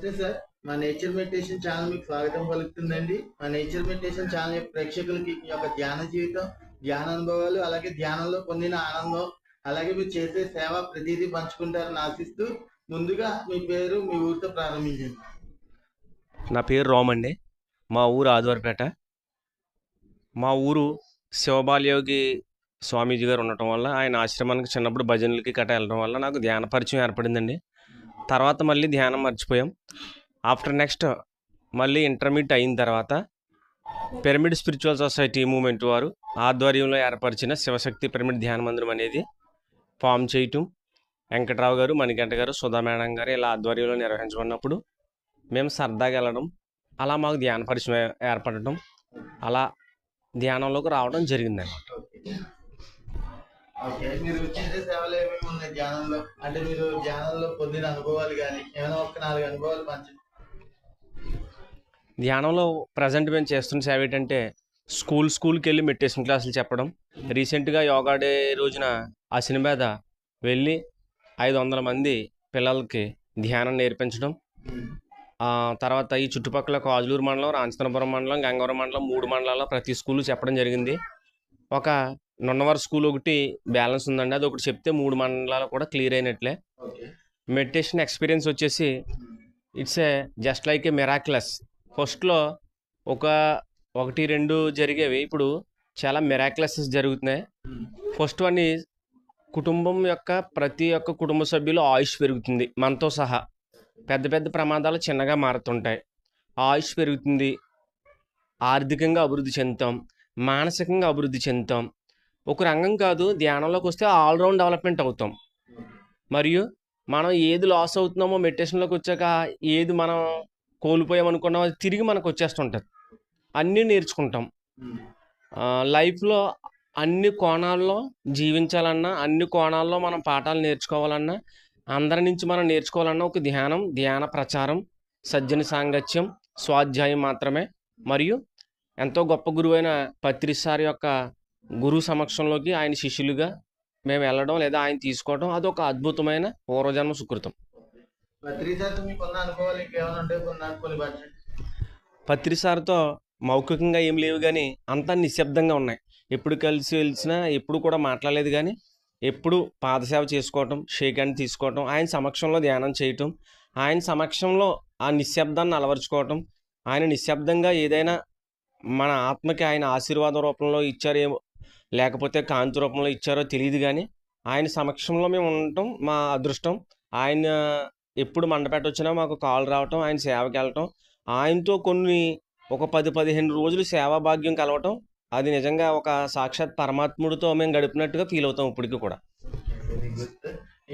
నమస్తే సార్. మా nature meditation channel మీకు స్వాగతం పలుకుతుందండి. మా నేచర్ మెడిటేషన్ ఛానల్ యొక్క ప్రేక్షకులకి మీ యొక్క ధ్యాన జీవితం ధ్యాన అనుభవాలు అలాగే ధ్యానంలో పొందిన ఆనందం అలాగే మీరు చేసే సేవ ప్రతిదీ పంచుకుంటారని ఆశిస్తూ ముందుగా మీ పేరు మీ ఊరితో ప్రారంభించండి. నా పేరు రోమ్ అండి మా ఊరు ఆదివారపేట. మా ఊరు శివబాలయోగి స్వామీజీ గారు ఉండటం వల్ల ఆయన ఆశ్రమానికి చిన్నప్పుడు భజనలకి కట్ట వెళ్ళడం వల్ల నాకు ధ్యాన పరిచయం ఏర్పడిందండి. తర్వాత మళ్ళీ ధ్యానం మర్చిపోయాం. ఆఫ్టర్ నెక్స్ట్ మళ్ళీ ఇంటర్మీడియట్ అయిన తర్వాత పిరమిడ్ స్పిరిచువల్ సొసైటీ మూమెంట్ వారు ఆధ్వర్యంలో ఏర్పరిచిన శివశక్తి పిరమిడ్ ధ్యాన మందిరం అనేది ఫామ్ చేయటం. వెంకట్రావు గారు మణికంఠ గారు సుధా మేడం గారు ఇలా ఆధ్వర్యంలో నిర్వహించుకున్నప్పుడు మేము సరదాగా వెళ్ళడం అలా మాకు ధ్యాన పరిచయం ఏర్పడటం అలా ధ్యానంలోకి రావడం జరిగిందన్నమాట. ఓకే మీరు చేసే సేవలు ఏమేమి ఉన్నాయి ధ్యానంలో? అంటే మీరు ధ్యానంలో పొందిన అనుభవాలు కానీ ఏమైనా ఒక నాలుగు అనుభవాలు మంచి ధ్యానంలో ప్రజెంట్ మేము చేస్తున్న సేవ ఏంటంటే స్కూల్ స్కూల్కి వెళ్ళి మెడిటేషన్ క్లాసులు చెప్పడం. రీసెంట్గా యోగా డే రోజున ఆ మీద వెళ్ళి ఐదు వందల మంది పిల్లలకి ధ్యానం నేర్పించడం. తర్వాత ఈ చుట్టుపక్కల కాజులూరు మండలం రాంచనపురం మండలం గంగవరం మండలం మూడు మండలాల్లో ప్రతి స్కూల్ చెప్పడం జరిగింది. ఒక నున్నవర స్కూల్ ఒకటి బ్యాలెన్స్ ఉందండి. అది ఒకటి చెప్తే మూడు మండలాలు కూడా క్లియర్ అయినట్లే. మెడిటేషన్ ఎక్స్పీరియన్స్ వచ్చేసి it's a just like a miraculous ఫస్ట్లో ఒక ఒకటి రెండు జరిగేవి. ఇప్పుడు చాలా మిరాక్లసెస్ జరుగుతున్నాయి. ఫస్ట్ వన్ ఈజ్ కుటుంబం యొక్క ప్రతి ఒక్క కుటుంబ సభ్యులు ఆయుష్ పెరుగుతుంది. మనతో సహా పెద్ద పెద్ద ప్రమాదాలు చిన్నగా మారుతుంటాయి. ఆయుష్ పెరుగుతుంది. ఆర్థికంగా అభివృద్ధి చెందుతాం. మానసికంగా అభివృద్ధి చెందుతాం. ఒక రంగం కాదు ధ్యానంలోకి వస్తే ఆల్రౌండ్ డెవలప్మెంట్ అవుతాం. మరియు మనం ఏది లాస్ అవుతున్నామో మెడిటేషన్లోకి వచ్చాక ఏది మనం కోల్పోయాం అనుకున్నామో అది తిరిగి మనకు వచ్చేస్తుంటుంది. అన్నీ నేర్చుకుంటాం. లైఫ్లో అన్ని కోణాల్లో జీవించాలన్నా అన్ని కోణాల్లో మనం పాఠాలు నేర్చుకోవాలన్నా అందరి నుంచి మనం నేర్చుకోవాలన్నా ఒక ధ్యానం ధ్యాన ప్రచారం సజ్జన సాంగత్యం స్వాధ్యాయం మాత్రమే. మరియు ఎంతో గొప్ప గురువైన పత్రిసారి యొక్క గురువు సమక్షంలోకి ఆయన శిష్యులుగా మేము వెళ్ళడం లేదా ఆయన తీసుకోవడం అదొక అద్భుతమైన పూర్వజన్మ సుకృతం. పత్రిసారితో మౌఖికంగా ఏం లేవు కానీ అంతా నిశ్శబ్దంగా ఉన్నాయి. ఎప్పుడు కలిసి వెలిసినా ఎప్పుడు కూడా మాట్లాడలేదు కానీ ఎప్పుడు పాదసేవ చేసుకోవటం షేక్ హ్యాండ్ తీసుకోవటం ఆయన సమక్షంలో ధ్యానం చేయటం ఆయన సమక్షంలో ఆ నిశ్శబ్దాన్ని అలవరుచుకోవటం ఆయన నిశ్శబ్దంగా ఏదైనా మన ఆత్మకి ఆయన ఆశీర్వాద రూపంలో ఇచ్చారేమో లేకపోతే కాంతి రూపంలో ఇచ్చారో తెలియదు కానీ ఆయన సమక్షంలో మేము ఉండటం మా అదృష్టం. ఆయన ఎప్పుడు మండపేట వచ్చినా మాకు కాల్ రావటం ఆయన సేవకి వెళ్ళటం ఆయనతో కొన్ని ఒక పది పదిహేను రోజులు సేవా భాగ్యం కలవటం అది నిజంగా ఒక సాక్షాత్ పరమాత్ముడితో మేము గడిపినట్టుగా ఫీల్ అవుతాం ఇప్పటికీ కూడా.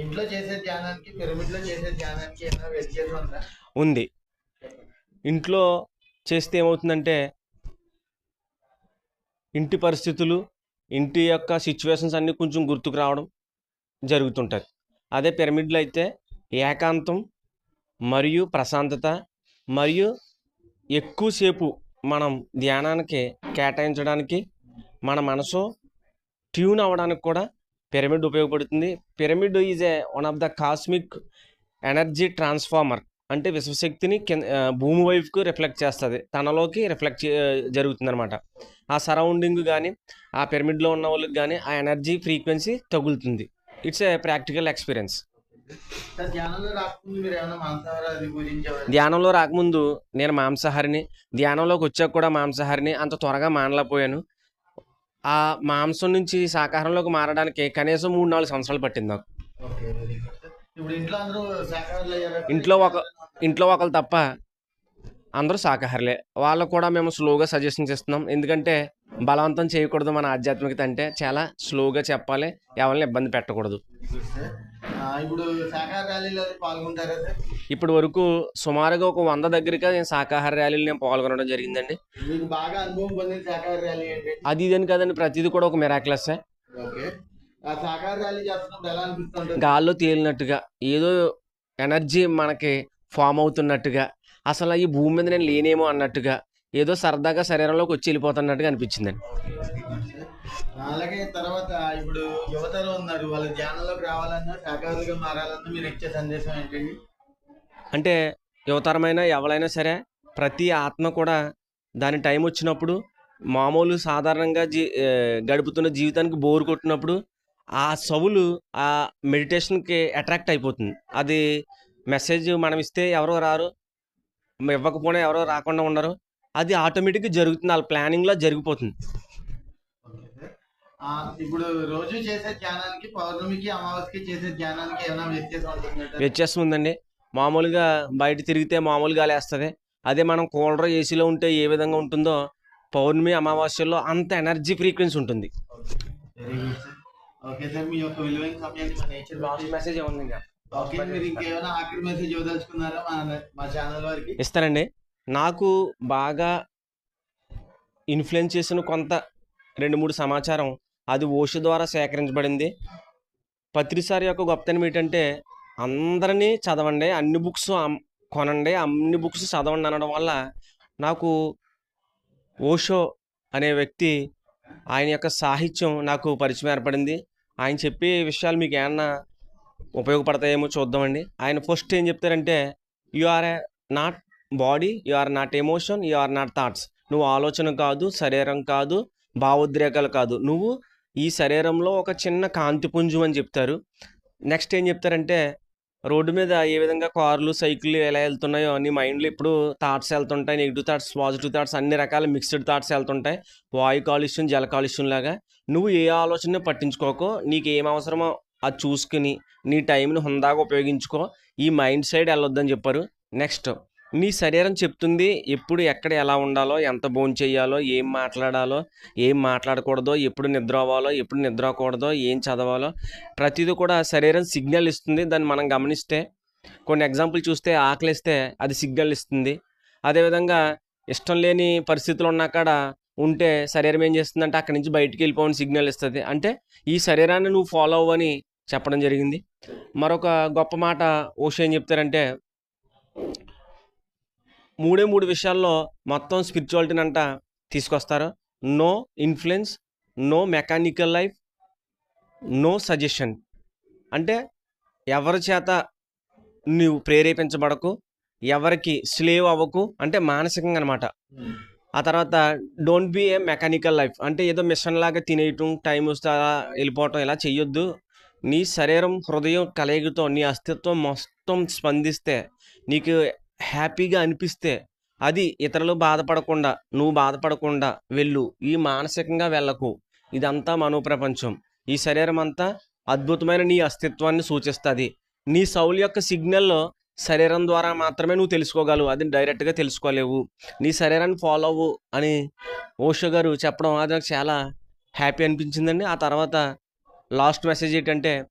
ఇంట్లో చేసే ధ్యానానికి పిరమిడ్లో చేసే ధ్యానానికి ఏమైనా ఉంది. ఇంట్లో చేస్తే ఏమవుతుందంటే ఇంటి పరిస్థితులు ఇంటి యొక్క సిచ్యువేషన్స్ అన్నీ కొంచెం గుర్తుకు రావడం జరుగుతుంటుంది. అదే పిరమిడ్లో అయితే ఏకాంతం మరియు ప్రశాంతత మరియు ఎక్కువసేపు మనం ధ్యానానికి కేటాయించడానికి మన మనసు ట్యూన్ అవ్వడానికి కూడా పిరమిడ్ ఉపయోగపడుతుంది. Pyramid is a one of the cosmic energy transformer అంటే విశ్వశక్తిని భూమి వైపుకు రిఫ్లెక్ట్ చేస్తుంది. తనలోకి రిఫ్లెక్ట్ చే జరుగుతుంది అనమాట ఆ సరౌండింగ్ కానీ ఆ పిరమిడ్లో ఉన్న వాళ్ళకి కానీ ఆ ఎనర్జీ ఫ్రీక్వెన్సీ తగులుతుంది. It's a practical experience. ధ్యానంలో రాకముందు నేను మాంసాహారిని ధ్యానంలోకి వచ్చాక కూడా మాంసాహారిని అంత త్వరగా మానలేకపోయాను. ఆ మాంసం నుంచి శాకాహారంలోకి మారడానికి కనీసం మూడు నాలుగు సంవత్సరాలు పట్టింది నాకు. ఇంట్లో ఒక- ఇంట్లో ఒకరు తప్ప అందరూ శాకాహారులే. వాళ్ళకు కూడా మేము స్లోగా సజెషన్స్ ఇస్తున్నాం ఎందుకంటే బలవంతం చేయకూడదు మన ఆధ్యాత్మికత అంటే చాలా స్లోగా చెప్పాలి. ఎవరిని ఇబ్బంది పెట్టకూడదు. ఇప్పుడు ర్యాలీలో పాల్గొంటారా ఇప్పటి వరకు సుమారుగా ఒక వంద దగ్గరగా నేను శాకాహార ర్యాలీలు నేను పాల్గొనడం జరిగిందండి. మీకు బాగా అనుభవం పొందిన శాఖాహార ర్యాలీ ఏంటి? అది ఇదని కదండి ప్రతిదీ కూడా ఒక మిరాక్లెస్సే ఓకే. గాల్లో తేలినట్టుగా ఏదో ఎనర్జీ మనకి ఫామ్ అవుతున్నట్టుగా అసలు ఈ భూమి మీద నేను లేనేమో అన్నట్టుగా ఏదో సరదాగా శరీరంలోకి వచ్చి వెళ్ళిపోతున్నట్టుగా అనిపించిందండి. అలాగే తర్వాత ఇప్పుడు యువతలో ఉన్నారు వాళ్ళ ధ్యానంలోకి రావాలన్నా శాఖాహారులుగా మారాలన్నా మీరు ఇచ్చే సందేశం ఏంటండి? అంటే యువతరమైన ఎవరైనా సరే ప్రతి ఆత్మ కూడా దాని టైం వచ్చినప్పుడు మామూలు సాధారణంగా జీ గడుపుతున్న జీవితానికి బోర్ కొట్టినప్పుడు ఆ సవులు ఆ మెడిటేషన్కి అట్రాక్ట్ అయిపోతుంది. అది మెసేజ్ మనం ఇస్తే ఎవరో రారు ఇవ్వకపోయినా ఎవరో రాకుండా ఉండరు. అది ఆటోమేటిక్గా జరుగుతుంది. వాళ్ళ ప్లానింగ్లో జరిగిపోతుంది. ఇప్పుడు రోజు చేసే ధ్యానానికి పౌర్ణమికి అమావాస్యకి చేసే ధ్యానానికి ఏమైనా వ్యత్యాసం? వ్యత్యాసం ఉందండి. మామూలుగా బయట తిరిగితే మామూలుగా లేస్తుంది. అదే మనం కూలర్ ఏసీలో ఉంటే ఏ విధంగా ఉంటుందో పౌర్ణమి అమావాస్యలో అంత ఎనర్జీ ఫ్రీక్వెన్సీ ఉంటుంది. వెరీ గుడ్ ఓకే సార్ మీ యొక్క విలువైన సమయాన్ని మా నేచర్ మెసేజ్ ఏముంది ఓకే మీరు ఇంకేమైనా ఆఖరి మెసేజ్ ఇవ్వదలుచుకున్నారా మా మా ఛానల్ వారికి? ఇస్తానండి. నాకు బాగా ఇన్ఫ్లుయెన్స్ చేసిన కొంత రెండు మూడు సమాచారం. అది ఓషో ద్వారా సేకరించబడింది. పత్రిసారి యొక్క గొప్పతనం ఏంటంటే అందరినీ చదవండి అన్ని బుక్స్ కొనండి అన్ని బుక్స్ చదవండి అనడం వల్ల నాకు ఓషో అనే వ్యక్తి ఆయన యొక్క సాహిత్యం నాకు పరిచయం ఏర్పడింది. ఆయన చెప్పే విషయాలు మీకు ఏమన్నా ఉపయోగపడతాయేమో చూద్దామండి. ఆయన ఫస్ట్ ఏం చెప్తారంటే you are not body you are not emotion you are not thoughts నువ్వు ఆలోచన కాదు శరీరం కాదు భావోద్రేకాలు కాదు. నువ్వు ఈ శరీరంలో ఒక చిన్న కాంతిపుంజు అని చెప్తారు. నెక్స్ట్ ఏం చెప్తారంటే రోడ్డు మీద ఏ విధంగా కార్లు సైకిళ్ళు ఎలా వెళ్తున్నాయో నీ మైండ్లో ఇప్పుడు థాట్స్ వెళ్తుంటాయి. నెగిటివ్ థాట్స్ పాజిటివ్ థాట్స్ అన్ని రకాల మిక్స్డ్ థాట్స్ వెళ్తుంటాయి. వాయు కాలుష్యం జల కాలుష్యం లాగా. నువ్వు ఏ ఆలోచన పట్టించుకోకో. నీకు ఏం అవసరమో అది చూసుకుని నీ టైంని హుందాగా ఉపయోగించుకో. ఈ మైండ్ సైడ్ వెళ్ళొద్దని చెప్పారు. నెక్స్ట్ మీ శరీరం చెప్తుంది ఎప్పుడు ఎక్కడ ఎలా ఉండాలో ఎంత భోజనం చేయాలో ఏం మాట్లాడాలో ఏం మాట్లాడకూడదో ఎప్పుడు నిద్ర అవ్వాలో ఎప్పుడు నిద్ర అవ్వకూడదో ఏం చదవాలో ప్రతిదీ కూడా శరీరం సిగ్నల్ ఇస్తుంది. దాన్ని మనం గమనిస్తే కొన్ని ఎగ్జాంపుల్ చూస్తే ఆకలిస్తే అది సిగ్నల్ ఇస్తుంది. అదేవిధంగా ఇష్టం లేని పరిస్థితులు ఉన్నా కాడ ఉంటే శరీరం ఏం చేస్తుందంటే అక్కడి నుంచి బయటికి వెళ్ళిపోవని సిగ్నల్ ఇస్తుంది. అంటే ఈ శరీరాన్ని నువ్వు ఫాలో అవ్వని చెప్పడం జరిగింది. మరొక గొప్ప మాట ఓషో ఏం చెప్తారంటే మూడే మూడు విషయాల్లో మొత్తం స్పిరిచువాలిటీని అంట తీసుకొస్తారు. No influence no mechanical life no suggestion అంటే ఎవరి చేత నువ్వు ప్రేరేపించబడకు ఎవరికి స్లేవ్ అవ్వకు అంటే మానసికంగా అనమాట ఆ తర్వాత don't be a mechanical life అంటే ఏదో మిషన్ లాగా తినేయటం టైం వస్తే అలా వెళ్ళిపోవటం ఇలా చెయ్యొద్దు. నీ శరీరం హృదయం కలయికతో నీ అస్తిత్వం మొత్తం స్పందిస్తే నీకు హ్యాపీగా అనిపిస్తే అది ఇతరులు బాధపడకుండా నువ్వు బాధపడకుండా వెళ్ళు. ఈ మానసికంగా వెళ్ళకు. ఇదంతా మనోప్రపంచం. ఈ శరీరం అంతా అద్భుతమైన నీ అస్తిత్వాన్ని సూచిస్తుంది. నీ సౌలు యొక్క సిగ్నల్లో శరీరం ద్వారా మాత్రమే నువ్వు తెలుసుకోగలవు. అది డైరెక్ట్గా తెలుసుకోలేవు. నీ శరీరాన్ని ఫాలో అవ్వు అని ఓషో గారు చెప్పడం అది నాకు చాలా హ్యాపీ అనిపించిందండి. ఆ తర్వాత లాస్ట్ మెసేజ్ ఏంటంటే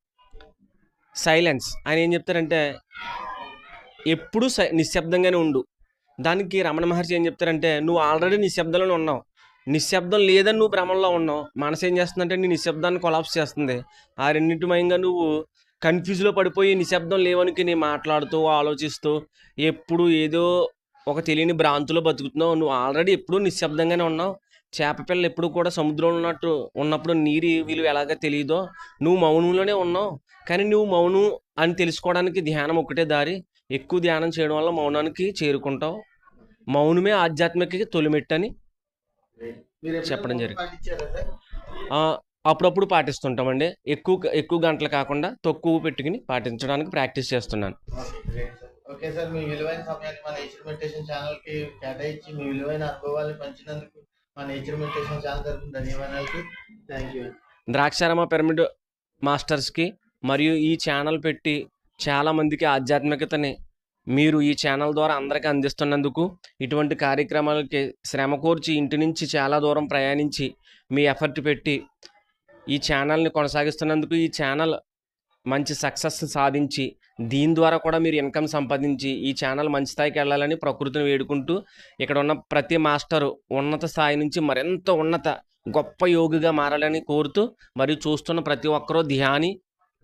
సైలెన్స్. ఆయన ఏం చెప్తారంటే ఎప్పుడు స నిశ్శబ్దంగానే ఉండు. దానికి రమణ మహర్షి ఏం చెప్తారంటే నువ్వు ఆల్రెడీ నిశ్శబ్దంలోనే ఉన్నావు. నిశ్శబ్దం లేదని నువ్వు భ్రమంలో ఉన్నావు. మనసు ఏం చేస్తుందంటే నీ నిశ్శబ్దాన్ని కొలాప్స్ చేస్తుంది. ఆ రెండింటిమయంగా నువ్వు కన్ఫ్యూజ్లో పడిపోయి నిశ్శబ్దం లేవనికి నీ మాట్లాడుతూ ఆలోచిస్తూ ఎప్పుడు ఏదో ఒక తెలియని భ్రాంతిలో బతుకుతున్నావు. నువ్వు ఆల్రెడీ ఎప్పుడూ నిశ్శబ్దంగానే ఉన్నావు. చేప పిల్లలు ఎప్పుడు కూడా సముద్రంలో ఉన్నట్టు ఉన్నప్పుడు నీరు విలువ ఎలాగ తెలియదో నువ్వు మౌనంలోనే ఉన్నావు. కానీ నువ్వు మౌనం అని తెలుసుకోవడానికి ధ్యానం ఒకటే దారి. ఎక్కువ ధ్యానం చేయడం వల్ల మౌనానికి చేరుకుంటావు. మౌనమే ఆధ్యాత్మిక తొలిమెట్టని చెప్పడం మౌనం జరిగింది. అప్పుడప్పుడు పాటిస్తుంటామండి. ఎక్కువ ఎక్కువ గంటలు కాకుండా తక్కువ పెట్టుకుని పాటించడానికి ప్రాక్టీస్ చేస్తున్నాను. Okay, sir. మీ విలువైన సమయాన్ని మా నేచర్ మెడిటేషన్ ఛానల్కి కేటాయించి మీ విలువైన అనుభవాన్ని పంచినందుకు మా నేచర్ మెడిటేషన్ ఛానల్ తరఫున ధన్యవాదాలు. థ్యాంక్ యూ ద్రాక్షారామ పిరమిడ్ మాస్టర్స్కి మరియు ఈ ఛానల్ పెట్టి చాలామందికి ఆధ్యాత్మికతని మీరు ఈ ఛానల్ ద్వారా అందరికీ అందిస్తున్నందుకు ఇటువంటి కార్యక్రమాలకి శ్రమ కోర్చి ఇంటి నుంచి చాలా దూరం ప్రయాణించి మీ ఎఫర్ట్ పెట్టి ఈ ఛానల్ని కొనసాగిస్తున్నందుకు ఈ ఛానల్ మంచి సక్సెస్ సాధించి దీని ద్వారా కూడా మీరు ఇన్కమ్ సంపాదించి ఈ ఛానల్ మంచి స్థాయికి వెళ్ళాలని ప్రకృతిని వేడుకుంటూ ఇక్కడ ఉన్న ప్రతి మాస్టరు ఉన్నత స్థాయి నుంచి మరింత ఉన్నత గొప్ప యోగిగా మారాలని కోరుతూ మరియు చూస్తున్న ప్రతి ఒక్కరూ ధ్యాని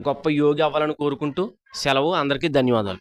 గొప్ప యోగి అవ్వాలని కోరుకుంటూ సెలవు. అందరికీ ధన్యవాదాలు.